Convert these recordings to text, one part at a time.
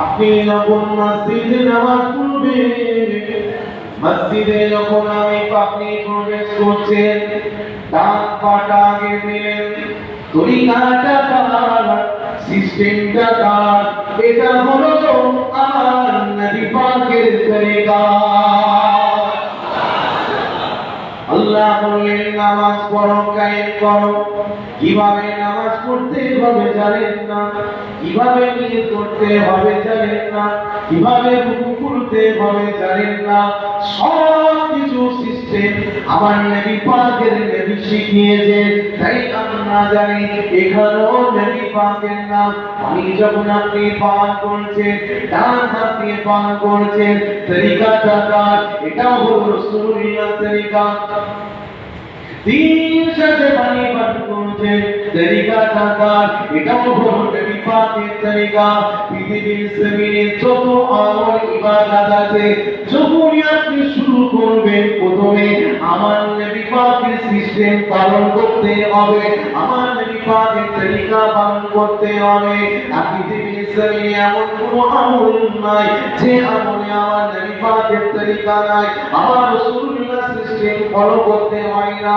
আপনি যখন মসজিদে নামাজ পড়বেন, মসজিদে যখন আমি আপনি প্রবেশ করছেন ডান পাটা আগে দিলেন, তরিকাটা তার, সিস্টেমটা তার, এটা হলো আমার নবী পাকের তরিকা। আল্লাহ বললেন, নামাজ পড়ো, কায়েম করো। কীভাবে নামাজ পড়তে হবে জানেন না? কীভাবে নিয়ে করতে হবে জানেন না? কীভাবে রুকু করতে হবে জানেন না? সব কিছু সিস্টেম আমার নবী পাকের নবী শিখিয়েছে, তাই আমরা জানি এখানেও নবী পাকের নাম। আমি যখন আপনি পান করছেন, ডান হাত দিয়ে পান করছেন তরিকাটা কার এটা হলো রসুলিল্লাহ তরিকা। দিন সাথে পানি পান আমার নবী পাকের সিস্টেম পালন করতে হবে আর পৃথিবীর কোনো নাই, যে আমলে আমার নবী পাকের নাই। আমার রাসূলুল্লাহ সিস্টেম ফলো করতে হয় না।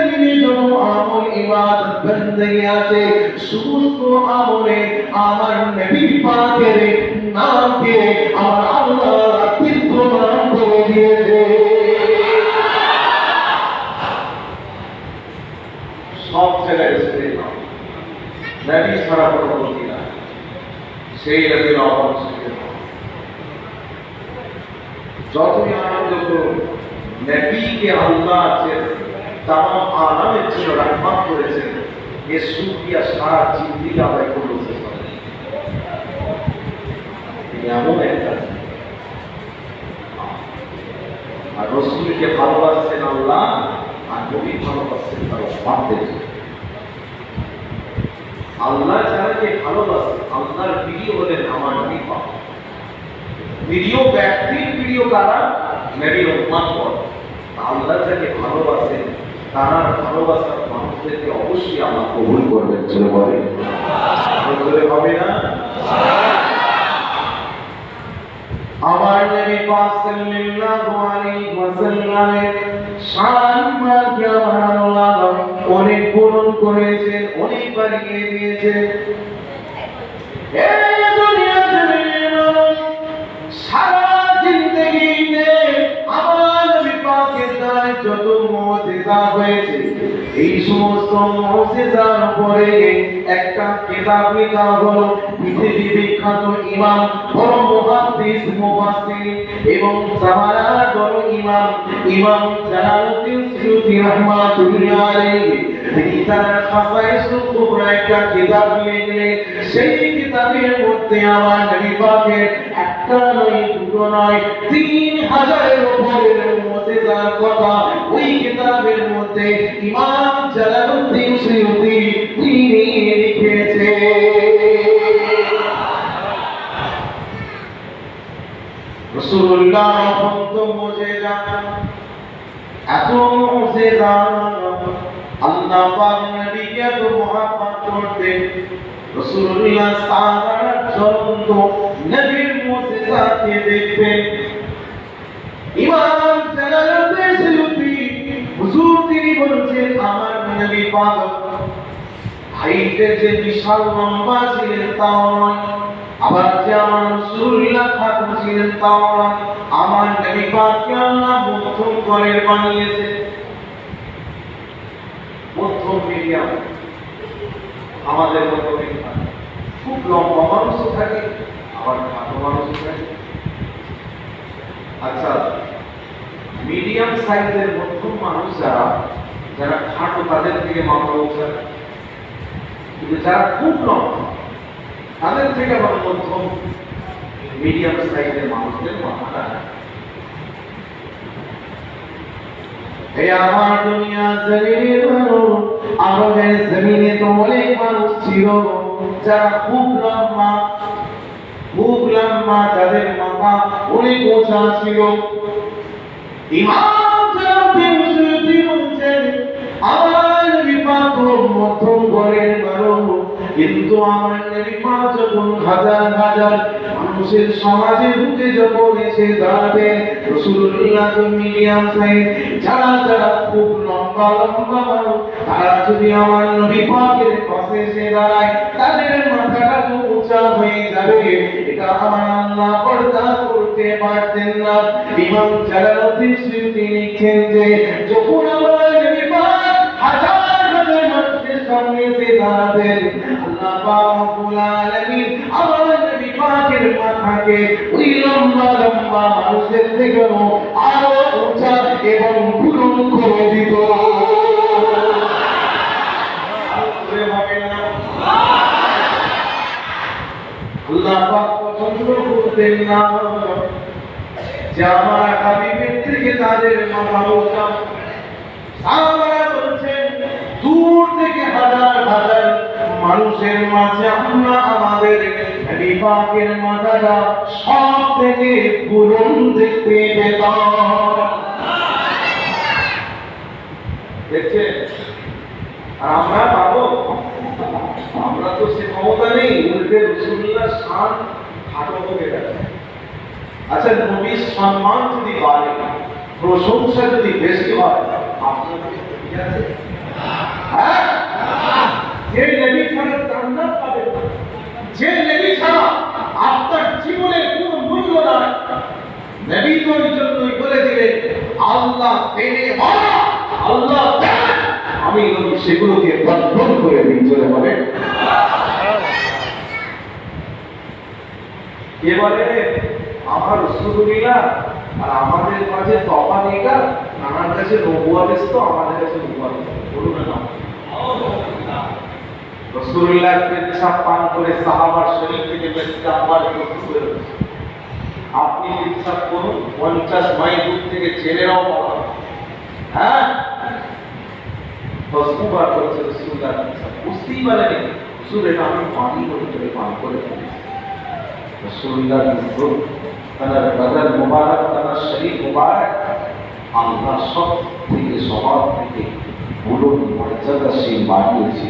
জমিনে যত আমল ইবাদত বন্দেগিয়াতে সমস্ত আমলে আমার নবী পাকের নামকে আমার আল্লাহ বিদ্যমান করে দিয়েছে। সব জায়গায় স্ত্রী নবী না সেই নবীর অপরিচিত যতই আনন্দ করুন নবীকে আল্লাহ আছে তাম আলামের জন্য রহমত করেছেন। এ সুফিয়া সারা জিন্দিগি আদায় করেছে এমন একটা আর রসুলকে ভালোবাসছেন আল্লাহ, আর নবী ভালোবাসছেন তার উম্মাদের আল্লাহ যারাকে ভালোবাসে, আল্লাহর প্রিয় হলেন আমার নবী পাক প্রিয় ব্যক্তির প্রিয় কারা? নবীর উম্মাদ পর আল্লাহ যাকে ভালোবাসেন তারা ভালোবাসার মানুষদেরকে অবশ্যই আল্লাহ কবুল করবেন চলে বলে হবে না? আমার নবী পাক আলাইহি ওয়াসাল্লামের শান মার্কে আমার আল্লাহ অনেক পূরণ করেছেন, অনেক বাড়িয়ে দিয়েছেন। এই দুনিয়া মানুষ সারা মুজিজা হয়েছে। এই সমস্ত মুজিজার উপরে একটা কিতাব লেখা হলো, পৃথিবী বিখ্যাত ইমাম বড় মুহাদ্দিস মুফাসসির এবং জামানার বড় ইমাম ইমাম জালালউদ্দিন সুয়ুতী রাহমাতুল্লাহ আলাইহি। তিনি তার খাসাইসুল কুবরা একটা কিতাব লিখলেন সেই কিতাবের মধ্যে আমার নবী পাকের একটা এত মুজিজা আল্লাহ পাক নবীকে তো মহাব্বত করতেন রাসূলুল্লাহ সাহাবারা নবীর মুজিজাকে দেখবেন ইমাম জালালউদ্দিন সুয়ুতী হুজুর তিনি বলছেন, আমার নবী পাক হাইটে যে বিশাল লম্বা ছিলেন তাও নয় আবার যে আমার রাসূলুল্লাহ খাতুন ছিলেন তাও নয় আমার নবী পাককে আল্লাহ মধ্যম করে বানিয়েছে। মধ্যম মিডিয়াম আমাদের মতো খুব লম্বা মানুষও থাকে। আবার খাটো মানুষও আচ্ছা মিডিয়াম সাইজের মধ্যম মানুষ যারা যারা খাটো, তাদের থেকে মাথা উঠে কিন্তু যারা খুব লম্বা, তাদের থেকে আবার মধ্যম মিডিয়াম সাইজের মানুষদের মাথাটা আমার দুনিয়া জমিনে আমাদের জমিনে তো অনেক মানুষ ছিল, যারা খুব লম্বা খুব লম্বা যাদের মাথা অনেক মানুষের সমাজে ঢুকে যখন এসে দাঁড়াবেন রসুল্লাহ মিডিয়াম সাইজ। যারা যারা খুব লম্বা লম্বা মানুষ, তারা যদি আমার নবী পাকের পাশে এসে দাঁড়ায়, তাদের মাথাটা উঁচা হয়ে যাবে। এটা আমার আল্লাহ বরদাস্ত করতে পারতেন না। ইমাম জালালউদ্দিন সুয়ুতি লিখেন যে, যখন আমার নবী হাজার হাজার মানুষের সামনে এসে দাঁড়াবেন আল্লাহ পাক রব্বুল আলামিন আমার নবী মাথাকে ওই লম্বা লম্বা মানুষের থেকেও আরও উঁচা এবং বুলন্দ করে দিত। হবে না। আল্লাহ পছন্দ থেকে তাদের মাথা সাহাবারা বলছেন দূর থেকে হাজার হাজার মানুষের মাঝে আমরা আমাদের নবী পাকের মাথাটা সব থেকে বুলন্দ দেখতে আমরা পাবো? আমরা তো সে ক্ষমতা নেই, উল্টে রসুল্লাহ শান খাটো হয়ে গেছে আচ্ছা নবীর সম্মান যদি বাড়ে, প্রশংসা যদি বেশি হয়, আপনার আছে? হ্যাঁ? যে নবী ছাড়া জান্নাত পাবে যে নবী ছাড়া আপনার জীবনের কোনো মূল্য নাই নবী তো জন্যই বলে দিলেন, আল্লাহ পেলে আল্লাহ। আমি সেগুলোকে বন্ধন করে দিই চলে বলে। এবারে আমার রসুল্লাহ আর আমাদের মাঝে তফাৎ এটা নানার কাছে নবুয়াদেশ তো আমাদের কাছে বলুন না পান করে সাহাবার শরীর থেকে করে আপনি পেশাব করুন পঞ্চাশ মাইল দূর থেকে ছেলেরাও পাবেন হ্যাঁ? দশবার করেছে রসুল্লাহ। বুঝতেই পারেনি। রসুল এটা আমি পানি করে করে পান করে রসুল্লাহ রূপ তার বদল মুবারক তার শরীর মুবারক। আল্লাহ সব থেকে স্বভাব থেকে বুলুন মর্যাদাশীল বানিয়েছে।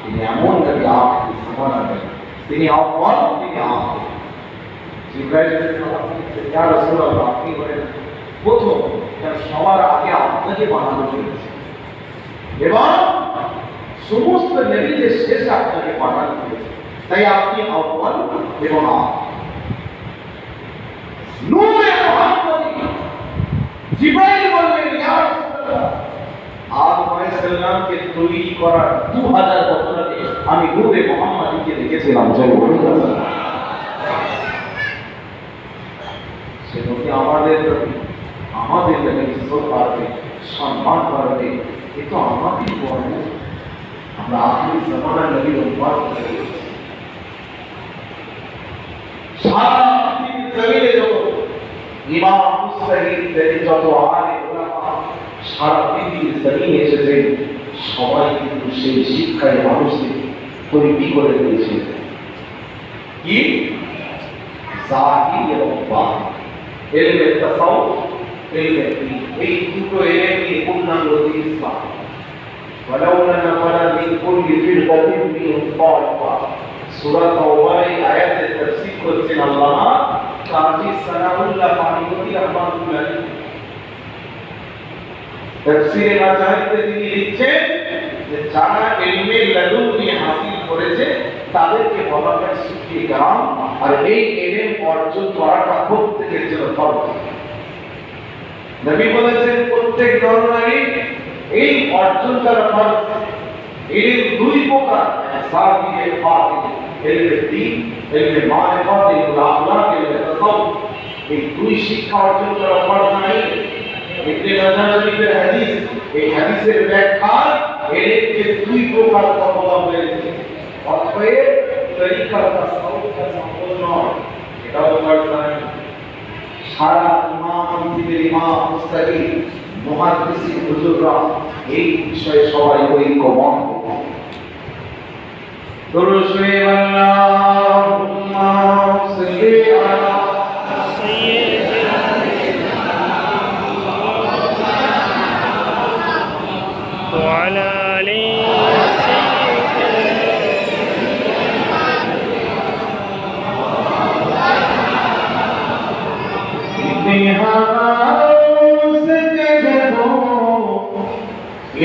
তিনি এমন নবী আপনি সমান তিনি আহ্বান তিনি আপনি জিব্রাইল আপনি বলেন, প্রথম সবার আগে আপনাকে বানানো হয়েছে। এবং সমস্ত নবীদের শেষ আপনাকে বানানো হয়েছে তাই আপনি আহ্বান এবং আপনি নূরে মুহাম্মদী জিব্রাইল বললেন ইয়া রাসূলুল্লাহ আদম আলাইহিস সালামকে তৈরি করার 2000 বছর আগে আমি নূরে মুহাম্মদীকে দেখেছিলাম চলো বলুন না। সে নবী আমাদের প্রতি আমাদের প্রতি ইজ্জত বাড়বে সম্মান বাড়বে এ তো আমাদের গর্ব আমরা আখরি জমানা নবীর উম্মত সারা পৃথিবীর জমিনে যত ইমাম মুস্তাহিদ থেকে যত সবাই কিন্তু শিক্ষায় মানুষকে তৈরি ini pun nanggoti ispa. Walau nana mana min pun lifil batin min ispa ispa. Surah Taubah ini ayat yang tersebut kerjain Allah. Kaji sanamullah panimoti rahmatullah. তফসিরে মাজাহিদে তিনি লিখছেন যে যারা এলমে লাদুনি হাসিল করেছে তাদেরকে বলা হয় সুফি গ্রাম আর এই এলেম অর্জন করাটা প্রত্যেকের জন্য ফরজ নবী বলেছেন, প্রত্যেক নরনারী এই অর্জন করা ফরজ এর দুই প্রকার সাহিয়ে ফাতিল এলমে দ্বীন এলমে মারিফাত এলমে আখলাক এলমে তাসাউফ এই দুই শিক্ষা অর্জন করা ফরজ নাই ইবনে মাজাহ হাদিস, এই হাদিসের ব্যাখ্যা এলেমকে দুই প্রকার বলা হয়েছে অতএব তরিকা তাসাউফ সম্পূর্ণ এটাও ফরজ নাই সারা মহাদিসি হুজুররা এই বিষয়ে সবাই ঐক্যমত দুরুসে আল্লাহুম্মা সাল্লি আলা সাইয়্যিদিনা মুহাম্মাদ ওয়া আলা